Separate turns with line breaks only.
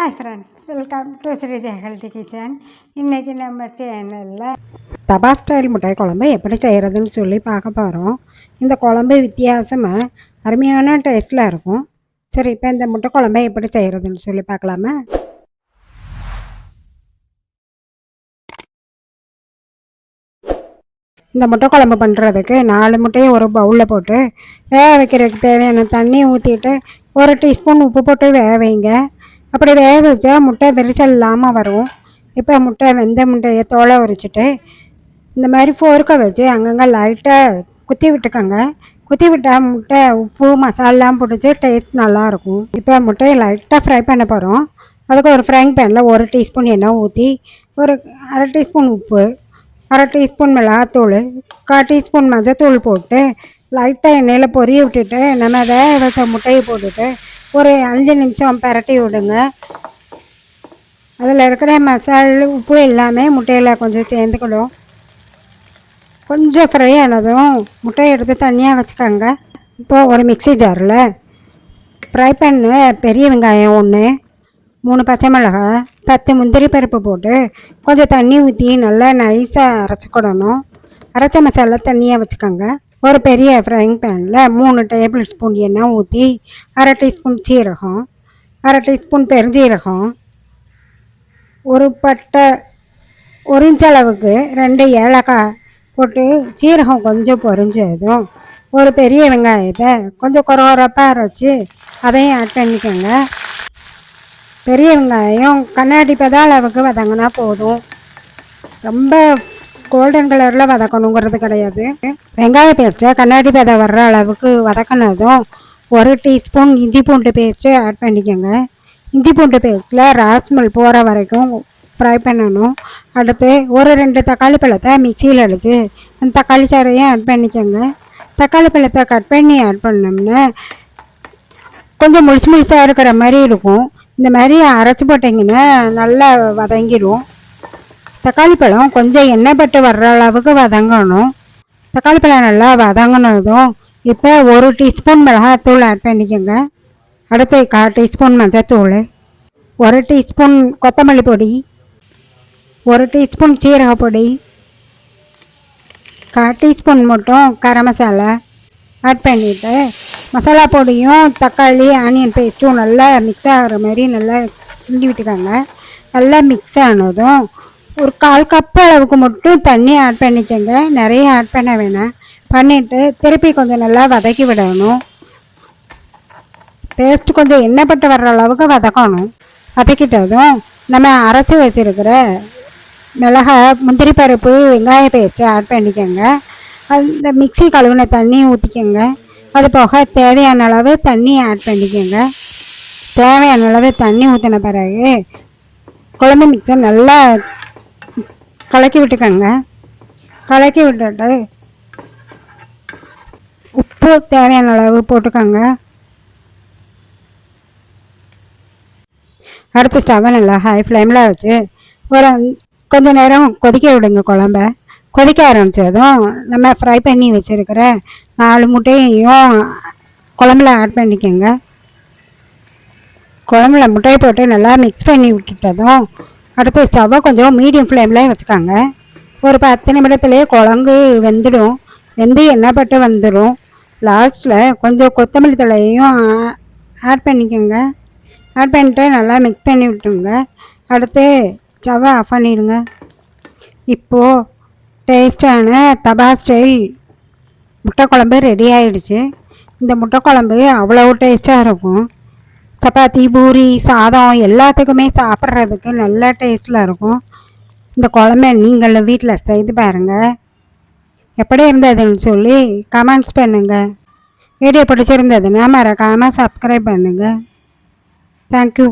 Hi friends welcome to Sreeja healthy kitchen இன்றைக்கி நம்ம சேனலில்
தபா ஸ்டைல் முட்டை குழம்பு எப்படி செய்கிறதுன்னு சொல்லி பார்க்க போகிறோம் இந்த குழம்பு வித்தியாசமாக அருமையான டேஸ்ட்டில் இருக்கும். சரி இப்போ இந்த முட்டை குழம்பை எப்படி செய்கிறதுன்னு சொல்லி பார்க்கலாமா? இந்த முட்டை குழம்பு பண்ணுறதுக்கு நாலு முட்டையை ஒரு பவுலில் போட்டு வேக வைக்கிறதுக்கு தேவையான தண்ணி ஊற்றிட்டு ஒரு டீஸ்பூன் உப்பு போட்டு வேக வைங்க. அப்படி வேக வச்சா முட்டை விரிசல் இல்லாமல் வரும். இப்போ முட்டை வெந்த முட்டையை தோலை உரிச்சிட்டு இந்த மாதிரி ஃபோர்க்கை வச்சு அங்கங்கே லைட்டாக குத்தி விட்டுக்கோங்க. குத்தி விட்டால் முட்டை உப்பு மசாலாம் பிடிச்சி டேஸ்ட் நல்லாயிருக்கும் இப்போ முட்டையை லைட்டாக ஃப்ரை பண்ண போகிறோம் அதுக்கு ஒரு ஃப்ரைங் பேனில் ஒரு டீஸ்பூன் எண்ணெய் ஊற்றி ஒரு அரை டீஸ்பூன் உப்பு அரை டீஸ்பூன் மிளகாத்தூள் கால் டீஸ்பூன் மஞ்சத்தூள் போட்டு லைட்டாக எண்ணெயில் பொரிய விட்டுட்டு நம்ம வேக வச்ச முட்டையை போட்டுட்டு ஒரு அஞ்சு நிமிஷம் பரட்டி விடுங்க. அதில் இருக்கிற மசால் உப்பு எல்லாமே முட்டையில் கொஞ்சம் சேர்ந்துக்கணும். கொஞ்சம் ஃப்ரை ஆனதும் முட்டையை எடுத்து தனியாக வச்சுக்கோங்க. இப்போது ஒரு மிக்சி ஜாரில் ஃப்ரை பண்ணு பெரிய வெங்காயம் ஒன்று மூணு பச்சை மிளகாய் பத்து முந்திரி பருப்பு போட்டு கொஞ்சம் தண்ணி ஊற்றி நல்லா நைஸாக அரைச்சிக்கிடணும் அரைச்ச மசாலா தண்ணியாக வச்சுக்கோங்க. ஒரு பெரிய ஃப்ரைங் பேனில் மூணு டேபிள் ஸ்பூன் எண்ணெய் ஊற்றி அரை டீஸ்பூன் சீரகம் அரை டீஸ்பூன் பெருஞ்சீரகம் ஒரு பட்டை ஒரு இன்ச் அளவுக்கு ரெண்டு ஏலக்காய் போட்டு சீரகம் கொஞ்சம் பொரிஞ்சதும் ஒரு பெரிய வெங்காயத்தை கொஞ்சம் குறவரப்பாக அரைச்சி அதையும் ஆட் பண்ணிக்கோங்க. பெரிய வெங்காயம் கண்ணாடி பத அளவுக்கு வதங்கினா போதும். ரொம்ப கோல்டன் கலரில் வதக்கணுங்கிறது கிடையாது. வெங்காய பேஸ்ட்டை கண்ணாடி பேதை வர்ற அளவுக்கு வதக்கினதும் ஒரு டீஸ்பூன் இஞ்சி பூண்டு பேஸ்ட்டு ஆட் பண்ணிக்கோங்க. இஞ்சி பூண்டு பேஸ்ட்டில் ராஸ்மல் போகிற வரைக்கும் ஃப்ரை பண்ணணும். அடுத்து ஒரு ரெண்டு தக்காளி பழத்தை மிக்சியில் அடித்து அந்த தக்காளி சாறையும் ஆட் பண்ணிக்கோங்க. தக்காளி பழத்தை கட் பண்ணி ஆட் பண்ணோம்னா கொஞ்சம் முழுசு முழுசாக இருக்கிற மாதிரி இருக்கும். இந்த மாதிரி அரைச்சி போட்டிங்கன்னா நல்லா வதங்கிடும் தக்காளி பழம் கொஞ்சம் எண்ணெய் பட்டு வர்ற அளவுக்கு வதங்கணும். தக்காளி பழம் நல்லா வதங்கினதும் இப்போ ஒரு டீஸ்பூன் மிளகாத்தூள் ஆட் பண்ணிக்கோங்க. அடுத்து கால் டீஸ்பூன் மஞ்சத்தூள் ஒரு டீஸ்பூன் கொத்தமல்லி பொடி ஒரு டீஸ்பூன் சீரக பொடி கால் டீஸ்பூன் மட்டும் கரம் மசாலா ஆட் பண்ணிவிட்டு மசாலா பொடியும் தக்காளி ஆனியன் பேஸ்ட்டும் நல்லா மிக்ஸ் ஆகிற மாதிரி நல்லா கிண்டி விட்டுக்கோங்க. நல்லா மிக்ஸ் ஆனதும் ஒரு கால் கப் அளவுக்கு மட்டும் தண்ணி ஆட் பண்ணிக்கோங்க. நிறைய ஆட் பண்ண வேணாம். பண்ணிவிட்டு திருப்பி கொஞ்சம் நல்லா வதக்கி விடணும். பேஸ்ட் கொஞ்சம் எண்ணெய்பட்டு வர்ற அளவுக்கு வதக்கணும். வதக்கிட்டதும் நம்ம அரைச்சி வச்சுருக்கிற மிளகாய் முந்திரி பருப்பு வெங்காய பேஸ்ட்டு ஆட் பண்ணிக்கோங்க. அந்த மிக்ஸி கழுவின தண்ணி ஊற்றிக்கோங்க அது போக தேவையான அளவு தண்ணி ஆட் பண்ணிக்கோங்க. தேவையான அளவு தண்ணி ஊற்றின பிறகு குழம்பு மிக்சர் நல்லா கலக்கி விட்டுக்கோங்க. கலக்கி விட்டுட்டு உப்பு தேவையான அளவு போட்டுக்கோங்க. அடுத்து ஸ்டவ்வை நல்லா ஹை ஃப்ளேமில் வச்சு ஒரு கொஞ்ச நேரம் கொதிக்க விடுங்க குழம்ப. கொதிக்க ஆரம்பித்ததும் நம்ம ஃப்ரை பண்ணி வச்சுருக்கிற நாலு முட்டையையும் குழம்புல ஆட் பண்ணிக்கோங்க. குழம்புல முட்டையை போட்டு நல்லா மிக்ஸ் பண்ணி விட்டுட்டதும் அடுத்து ஸ்டவ்வை கொஞ்சம் மீடியம் ஃப்ளேமில் வச்சுக்கோங்க. ஒரு பத்து நிமிடத்துலேயே குழம்பு வெந்துடும். வெந்து எண்ணெய் பட்டு வந்துடும் லாஸ்ட்டில் கொஞ்சம் கொத்தமல்லி தலையையும் ஆட் பண்ணிக்கோங்க. ஆட் பண்ணிட்டு நல்லா மிக்ஸ் பண்ணி விட்டுருங்க. அடுத்து ஸ்டவ்வை ஆஃப் பண்ணிடுங்க. இப்போது டேஸ்டான தபா ஸ்டைல் முட்டை குழம்பு ரெடி ஆகிடுச்சு இந்த முட்டை குழம்பு அவ்வளோ டேஸ்ட்டாக இருக்கும். சப்பாத்தி பூரி சாதம் எல்லாத்துக்குமே சாப்பிட்றதுக்கு நல்ல டேஸ்ட்டில் இருக்கும். இந்த குழம்ப நீங்களும் வீட்டில் செய்து பாருங்கள் எப்படி இருந்ததுன்னு சொல்லி கமெண்ட்ஸ் பண்ணுங்கள் வீடியோ பிடிச்சிருந்ததுன்னா மறக்காமல் சப்ஸ்கிரைப் பண்ணுங்கள் தேங்க்யூ